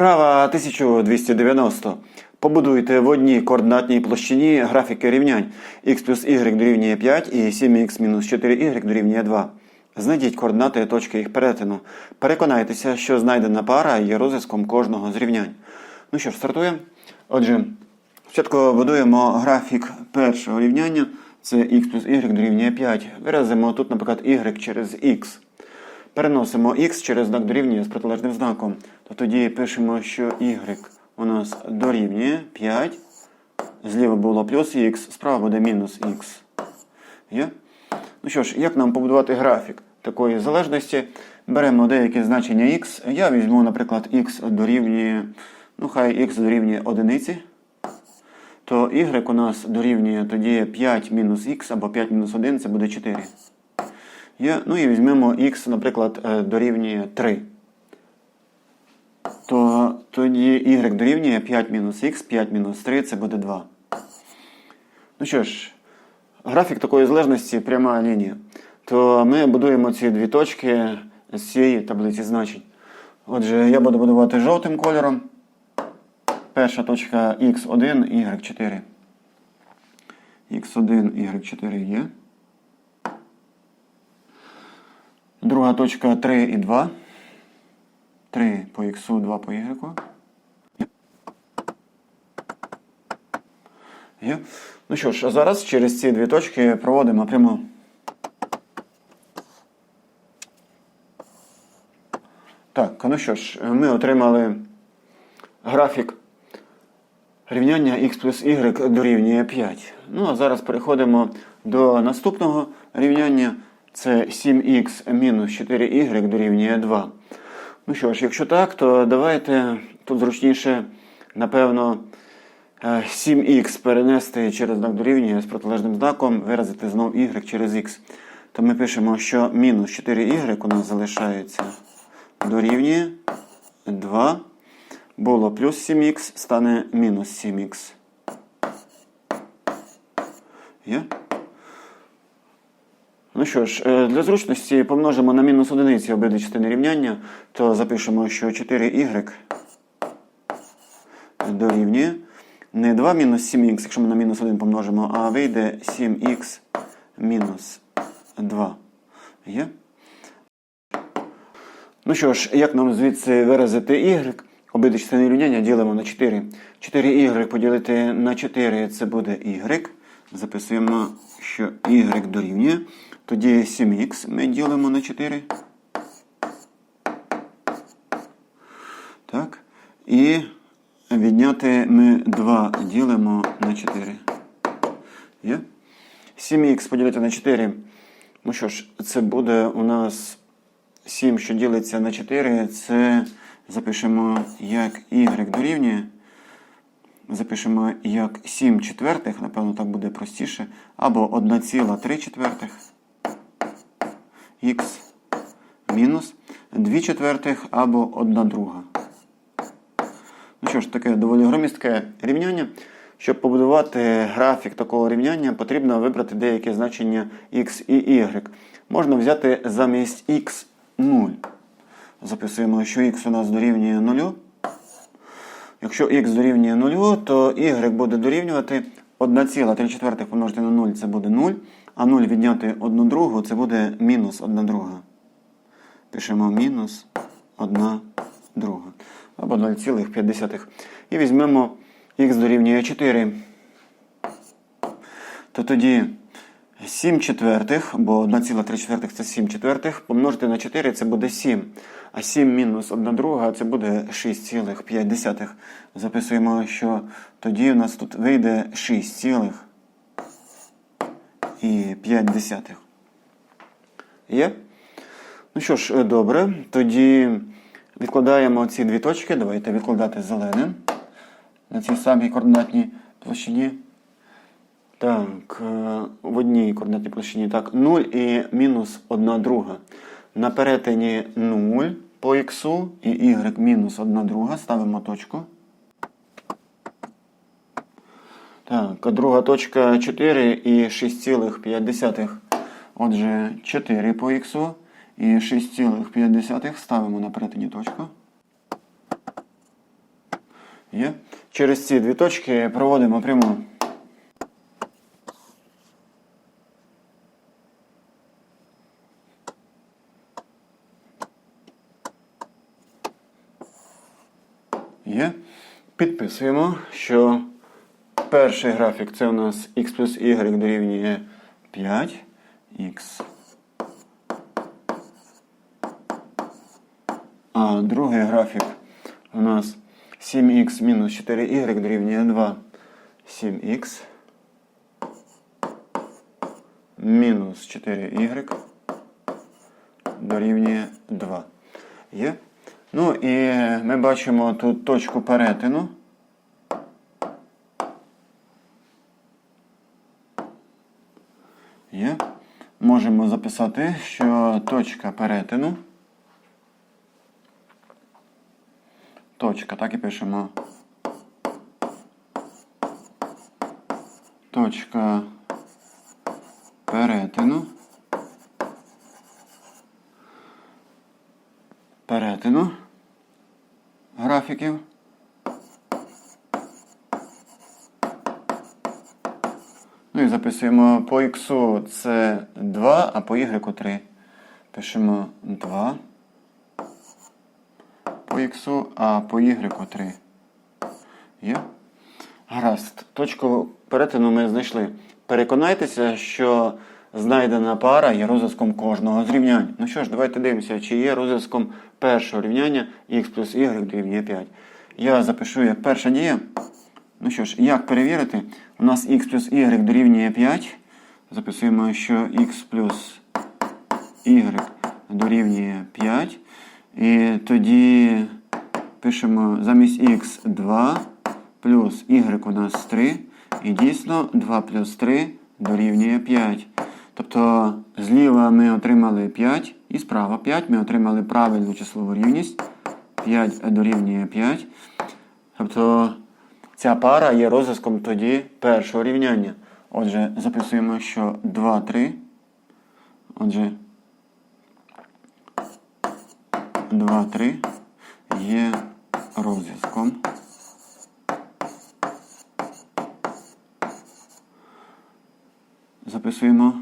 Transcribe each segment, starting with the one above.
Вправа 1290. Побудуйте в одній координатній площині графіки рівнянь x плюс y дорівнює 5 і 7x мінус 4y дорівнює 2. Знайдіть координати точки їх перетину. Переконайтеся, що знайдена пара є розв'язком кожного з рівнянь. Ну що ж, стартуємо. Отже, спочатку будуємо графік першого рівняння. Це x плюс y дорівнює 5. Виразимо тут, наприклад, y через x. Переносимо x через знак дорівнює з протилежним знаком. То тоді пишемо, що y у нас дорівнює 5. Зліва було плюс х, справа буде мінус х. Є? Ну що ж, як нам побудувати графік такої залежності? Беремо деякі значення x. Я візьму, наприклад, x дорівнює, ну хай x дорівнює одиниці. То y у нас дорівнює тоді 5 мінус х або 5 мінус 1 це буде 4. Є, ну і візьмемо x, наприклад, е, дорівнює 3. То тоді y дорівнює 5 мінус х, 5 мінус 3 це буде 2. Ну що ж, графік такої залежності пряма лінія. То ми будуємо ці дві точки з цієї таблиці значень. Отже, я буду будувати жовтим кольором. Перша точка x1, y4. x1, y4 є. Друга точка 3 і 2. 3 по х, 2 по y. Є. Ну що ж, а зараз через ці дві точки проводимо пряму. Так, ну що ж, ми отримали графік рівняння x плюс y дорівнює 5. Ну, а зараз переходимо до наступного рівняння. Це 7х мінус 4y дорівнює 2. Ну що ж, якщо так, то давайте тут зручніше, напевно, 7х перенести через знак дорівнює з протилежним знаком, виразити знову y через х. То ми пишемо, що мінус 4y у нас залишається дорівнює 2. Було плюс 7х, стане мінус 7х. Є? Ну що ж, е, для зручності помножимо на мінус одиниці обидві частини рівняння, то запишемо, що 4y дорівнює не 2 мінус 7х, якщо ми на мінус 1 помножимо, а вийде 7х мінус 2. Є? Ну що ж, як нам звідси виразити y? Обидві частини рівняння ділимо на 4. 4y поділити на 4 це буде y. Записуємо, що y дорівнює. Тоді 7х ми ділимо на 4. Так. І відняти ми 2 ділимо на 4. Є? 7х поділити на 4. Ну що ж, це буде у нас 7, що ділиться на 4. Це запишемо як y дорівнює. Запишемо як 7 четвертих, напевно, так буде простіше. Або 1,3 четвертих х мінус 2 четвертих або 1 друга. Ну що ж, таке доволі громістке рівняння. Щоб побудувати графік такого рівняння, потрібно вибрати деяке значення x і y. Можна взяти замість x 0. Записуємо, що x у нас дорівнює 0. Якщо x дорівнює 0, то y буде дорівнювати 1,3 помножити на 0 це буде 0, а 0 відняти 1 другу це буде мінус 1 друга. Пишемо мінус 1 друга. Або 0,5. І візьмемо х дорівнює 4. То тоді 7 четвертих, бо 1,3 четвертих це 7 четвертих, помножити на 4 це буде 7. А 7 мінус 1 друга це буде 6,5. Записуємо, що тоді у нас тут вийде 6,5. Є? Ну що ж, добре. Тоді відкладаємо ці дві точки. Давайте відкладати зеленим на цій самій координатній площині. Так, е, в одній координатній площині так, 0 і мінус 1 друга. На перетині 0 по х і y мінус 1 друга. Ставимо точку. Так, друга точка 4 і 6,5. Отже, 4 по х і 6,5 ставимо на перетині точку. Є. Через ці дві точки проводимо пряму. Є. Підписуємо, що перший графік це у нас x плюс y дорівнює 5. Х. А другий графік у нас 7х мінус 4y дорівнює 2. 7х мінус 4y дорівнює 2. Є? Ну і ми бачимо тут точку перетину. Є. Можемо записати, що точка перетину. Точка, так і пишемо. Точка перетину. Перетину графіків. Ну і записуємо по х це 2, а по y 3. Пишемо 2 по х, а по y 3. Є? Гаразд. Точку перетину ми знайшли. Переконайтеся, що знайдена пара є розв'язком кожного з. Ну що ж, давайте дивимося, чи є розв'язком першого рівняння х плюс y дорівнює 5. Я запишу як перша дія. Ну що ж, як перевірити? У нас x плюс y дорівнює 5. Записуємо, що x плюс y дорівнює 5. І тоді пишемо замість x 2 плюс y у нас 3. І дійсно 2 плюс 3 дорівнює 5. Тобто зліва ми отримали 5 і справа 5 ми отримали правильну числову рівність. 5 дорівнює 5. Тобто ця пара є розв'язком тоді першого рівняння. Отже, записуємо, що 2, 3. Отже, 2, 3 є розв'язком. Записуємо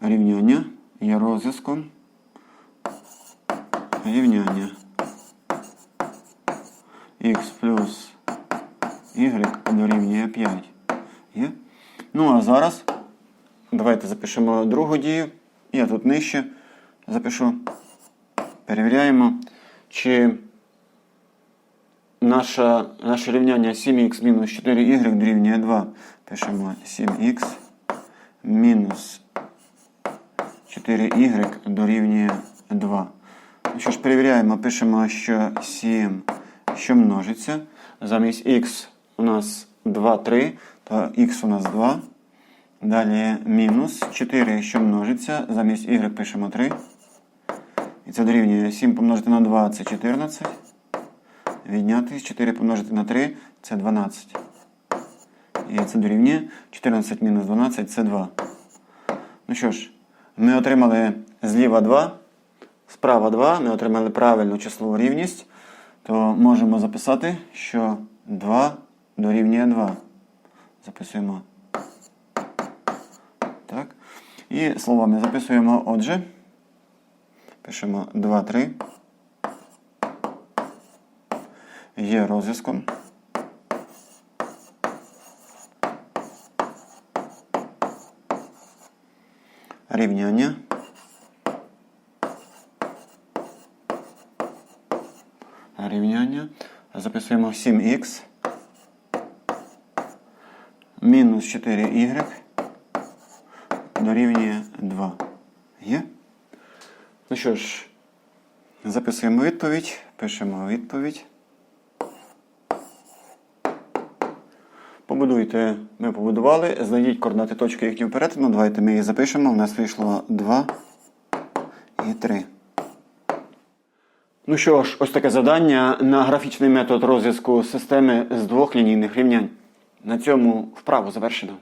рівняння є розв'язком. Рівняння х плюс y дорівнює 5. Є? Ну, а зараз давайте запишемо другу дію. Я тут нижче запишу. Перевіряємо, чи наша, наше рівняння 7х мінус 4y дорівнює 2. Пишемо 7х мінус 4y дорівнює 2. Що ж, перевіряємо, пишемо, що 7, що множиться. Замість х у нас 2, 3, то х у нас 2. Далі мінус 4, що множиться. Замість y пишемо 3. І це дорівнює 7 помножити на 2 це 14. Відняти 4 помножити на 3 це 12. І це дорівнює 14 мінус 12 це 2. Ну що ж, ми отримали зліва 2, справа 2, ми отримали правильну числову рівність, то можемо записати, що 2 дорівнює 2. Записуємо. Так. І словами записуємо отже. Пишемо 2, 3. Є розв'язком. Рівняння. Рівняння. Записуємо 7х мінус 4y дорівнює 2. Є? Ну що ж, записуємо відповідь, пишемо відповідь. Побудуйте, ми побудували, знайдіть координати точки їхнього перетину. Давайте ми їх запишемо. У нас вийшло 2 і 3. Ну що ж, ось таке завдання на графічний метод розв'язку системи з двох лінійних рівнянь. На цьому вправу завершено.